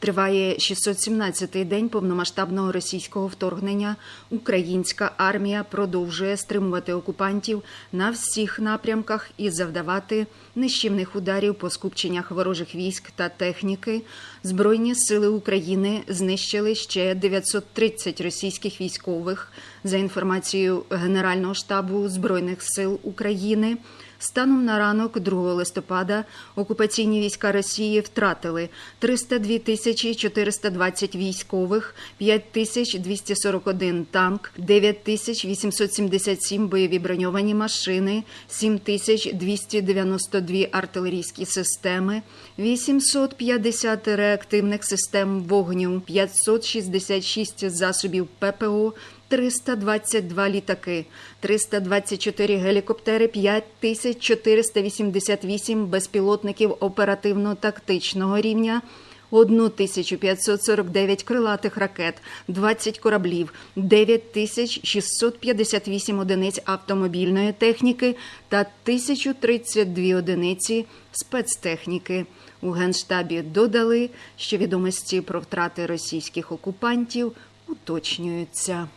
Триває 617-й день повномасштабного російського вторгнення. Українська армія продовжує стримувати окупантів на всіх напрямках і завдавати нищівних ударів по скупченнях ворожих військ та техніки. Збройні сили України знищили ще 930 російських військових. За інформацією Генерального штабу збройних сил України. Станом на ранок 2 листопада окупаційні війська Росії втратили 302 тисячі 420 військових, 5 тисяч 241 танк, 9 тисяч 877 бойові броньовані машини, 7 тисяч 292 артилерійські системи, 850 реактивних систем вогню, 566 засобів ППО, 322 літаки, 324 гелікоптери, 5488 безпілотників оперативно-тактичного рівня, 1549 крилатих ракет, 20 кораблів, 9658 одиниць автомобільної техніки та 1032 одиниці спецтехніки. У Генштабі додали, що відомості про втрати російських окупантів уточнюються.